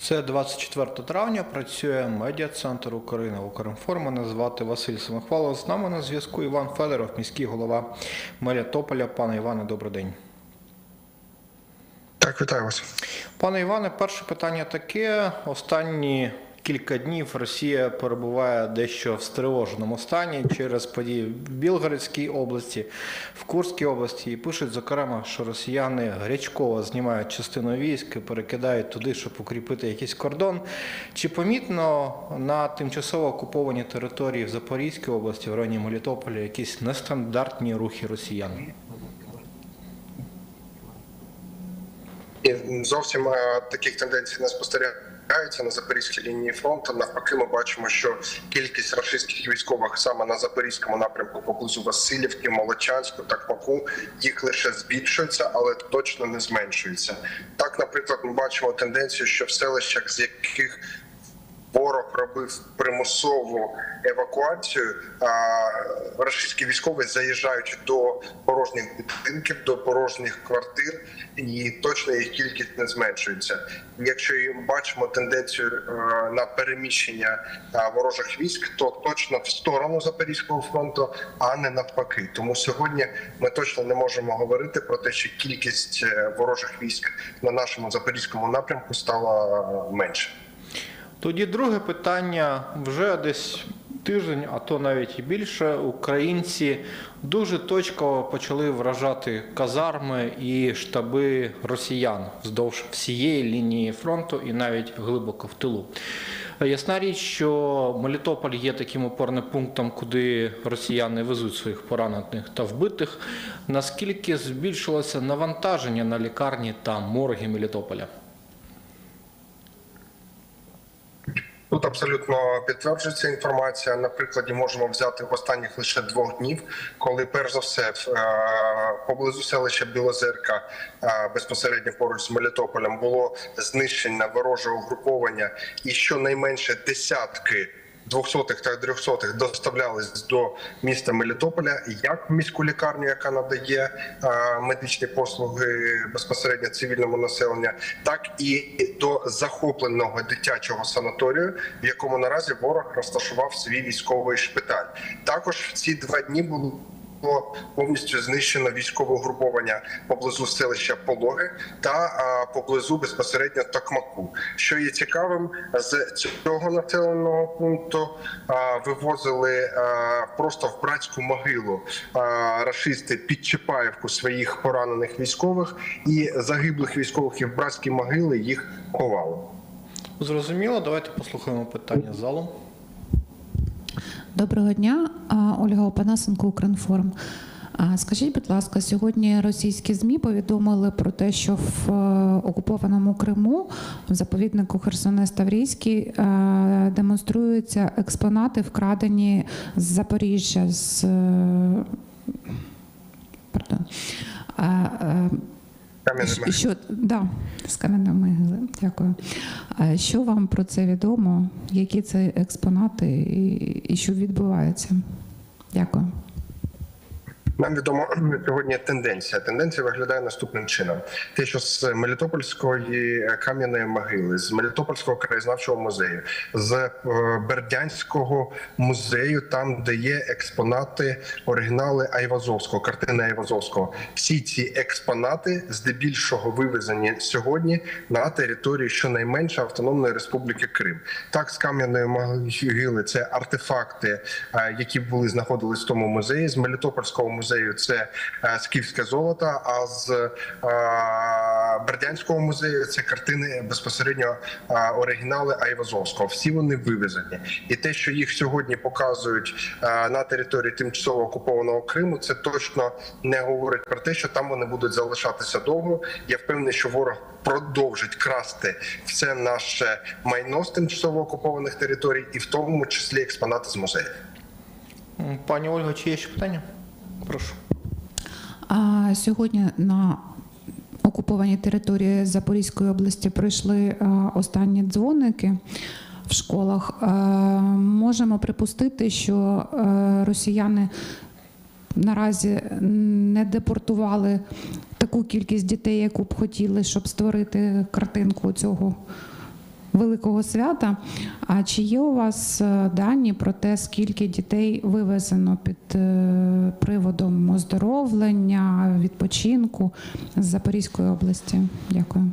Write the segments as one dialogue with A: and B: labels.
A: Це 24 травня. Працює медіа-центр України Укрінформ. Мене звати Василь Самохвалов. З нами на зв'язку Іван Федоров, міський голова Мелітополя. Пане Іване, добрий день.
B: Так, вітаю вас.
A: Пане Іване, перше питання таке. Останні кілька днів Росія перебуває дещо в стривоженому стані через події в Білгородській області, в Курській області. І пишуть, зокрема, що росіяни гарячково знімають частину військ і перекидають туди, щоб укріпити якийсь кордон. Чи помітно на тимчасово окупованій території в Запорізькій області, в районі Мелітополя, якісь нестандартні рухи росіян?
B: Зовсім е, таких тенденцій не спостерігається на запорізькій лінії фронту. Навпаки, ми бачимо, що кількість російських військових саме на запорізькому напрямку поблизу Васильівки, Молочанську, Такмаку їх лише збільшується, але точно не зменшується. Так, наприклад, ми бачимо тенденцію, що в селищах, з яких Ворог робив примусову евакуацію. А російські військові заїжджають до порожніх будинків, до порожніх квартир, і точно їх кількість не зменшується. Якщо бачимо тенденцію е, на переміщення ворожих військ, то точно в сторону Запорізького фронту, а не навпаки. Тому сьогодні ми точно не можемо говорити про те, що кількість е, ворожих військ на нашому запорізькому напрямку стала е, менше.
A: Тоді друге питання вже десь тиждень, а то навіть і більше. Українці дуже точково почали вражати казарми і штаби росіян вздовж всієї лінії фронту і навіть глибоко в тилу. Ясна річ, що Мелітополь є таким опорним пунктом, куди росіяни везуть своїх поранених та вбитих. Наскільки збільшилося навантаження на лікарні та морги Мелітополя?
B: Тут абсолютно підтверджується інформація. На прикладі можемо взяти в останніх лише двох днів, коли перш за все е, поблизу селища Білозерка е, безпосередньо поруч з Мелітополем було знищення ворожого угруповання, і щонайменше десятки. Двохсотих та трьохсотих доставлялись до міста Мелітополя як в міську лікарню, яка надає е, медичні послуги безпосередньо цивільному населенню, так і до захопленого дитячого санаторію, в якому наразі ворог розташував свій військовий шпиталь. Також в ці два дні було було повністю знищено військове угруповання поблизу селища Пологи та поблизу безпосередньо Токмаку. Що є цікавим, з цього населеного пункту вивозили просто в братську могилу рашисти під Чапаєвку своїх поранених військових і загиблих військових і в братські могили їх ховали.
A: Зрозуміло, давайте послухаємо питання з залу.
C: Доброго дня, Ольга Опанасенко, Укрінформ. Скажіть, будь ласка, сьогодні російські змі повідомили про те, що в е, окупованому Криму, в заповіднику Херсонес Таврійський, е, демонструються експонати, вкрадені з Запоріжжя, з
B: Кам'яними.
C: що да, з кам'яної могили. Дякую. А що вам про це відомо? Які це експонати і, і що відбувається? Дякую.
B: Нам відомо сьогодні тенденція. Тенденція виглядає наступним чином: те, що з Мелітопольської кам'яної могили, з Мелітопольського краєзнавчого музею, з е, Бердянського музею, там де є експонати, оригінали Айвазовського, картини Айвазовського. Всі ці експонати здебільшого вивезені сьогодні на території щонайменше Автономної Республіки Крим. Так, з кам'яної могили це артефакти, е, які були знаходились в тому музеї. З Мелітопольського музею це е, скіфське золото. А з е, Бердянського музею це картини безпосередньо е, оригінали Айвазовського. Всі вони вивезені, і те, що їх сьогодні показують на території тимчасово окупованого Криму, це точно не говорить про те, що там вони будуть залишатися довго. Я впевнений, що ворог продовжить красти все наше майно з тимчасово окупованих територій, і в тому числі експонати з музеїв.
A: М, Пані Ольга, чи є ще питання? Прошу.
C: А сьогодні на окупованій території Запорізької області прийшли останні дзвоники. В школах можемо припустити, що росіяни наразі не депортували таку кількість дітей, яку б хотіли, щоб створити картинку цього великого свята. А чи є у вас е, дані про те, скільки дітей вивезено під е, приводом оздоровлення, відпочинку з Запорізької області? Дякую.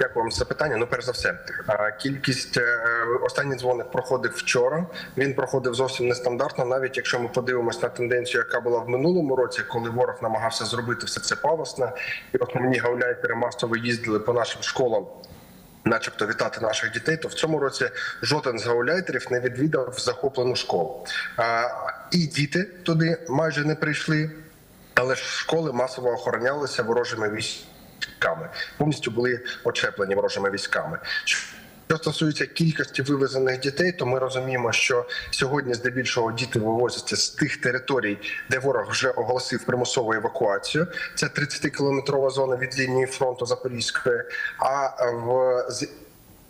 B: Дякую вам за запитання. Ну, перш за все, кількість е, останній дзвоник проходив вчора. Він проходив зовсім нестандартно, навіть якщо ми подивимось на тенденцію, яка була в минулому році, коли ворог намагався зробити все це пафосно, і основні гауляйтери масово їздили по нашим школам. Начебто вітати наших дітей, то в цьому році жоден з гауляйтерів не відвідав захоплену школу. І діти туди майже не прийшли, але ж школи масово охоронялися ворожими військами, повністю були очеплені ворожими військами. Що стосується кількості вивезених дітей, то ми розуміємо, що сьогодні здебільшого діти вивозяться з тих територій, де ворог вже оголосив примусову евакуацію. Це 30-кілометрова зона від лінії фронту Запорізької. А в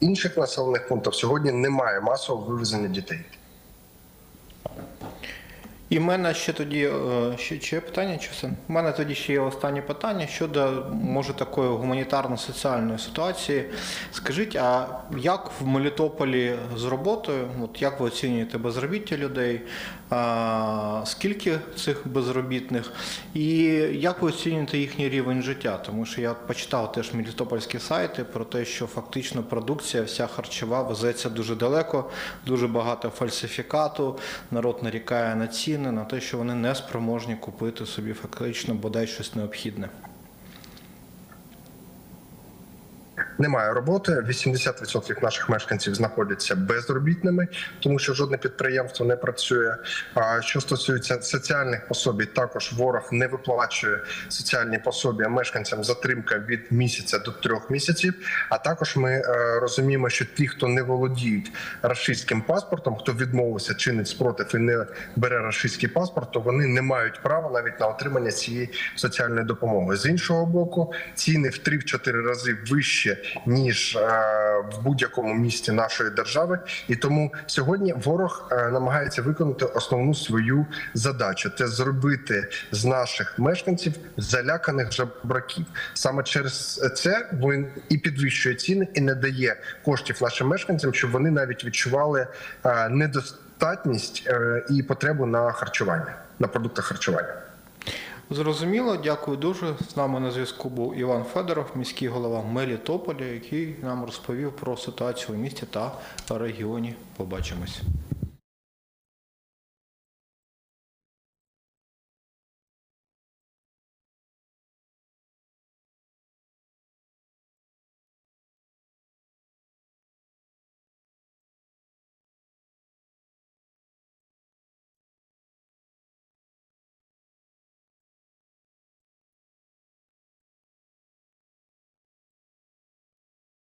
B: інших населених пунктів сьогодні немає масового вивезення дітей.
A: І в мене ще тоді е, ще, ще питання, чи все? У мене тоді ще є останнє питання щодо може такої гуманітарно-соціальної ситуації. Скажіть, а як в Мелітополі з роботою? От як ви оцінюєте безробіття людей? А, скільки цих безробітних? І як ви оцінюєте їхній рівень життя? Тому що я почитав теж мелітопольські сайти про те, що фактично продукція вся харчова везеться дуже далеко, дуже багато фальсифікату. Народ нарікає на ціни, на те, що вони не спроможні купити собі фактично бодай щось необхідне.
B: Немає роботи. 80% наших мешканців знаходяться безробітними, тому що жодне підприємство не працює. А що стосується соціальних пособій, також ворог не виплачує соціальні пособі мешканцям затримка від місяця до трьох місяців. А також ми е, розуміємо, що ті, хто не володіють рашистським паспортом, хто відмовився чинить спротив і не бере рашистський паспорт, то вони не мають права навіть на отримання цієї соціальної допомоги. З іншого боку, ціни в 3-4 рази вище ніж е, в будь-якому місті нашої держави, і тому сьогодні ворог е, намагається виконати основну свою задачу: це зробити з наших мешканців заляканих жебраків. Саме через це він і підвищує ціни, і не дає коштів нашим мешканцям, щоб вони навіть відчували е, недостатність і потребу на харчування на продуктах харчування.
A: Зрозуміло, дякую дуже. З нами на зв'язку був Іван Федоров, міський голова Мелітополя, який нам розповів про ситуацію в місті та регіоні. Побачимось.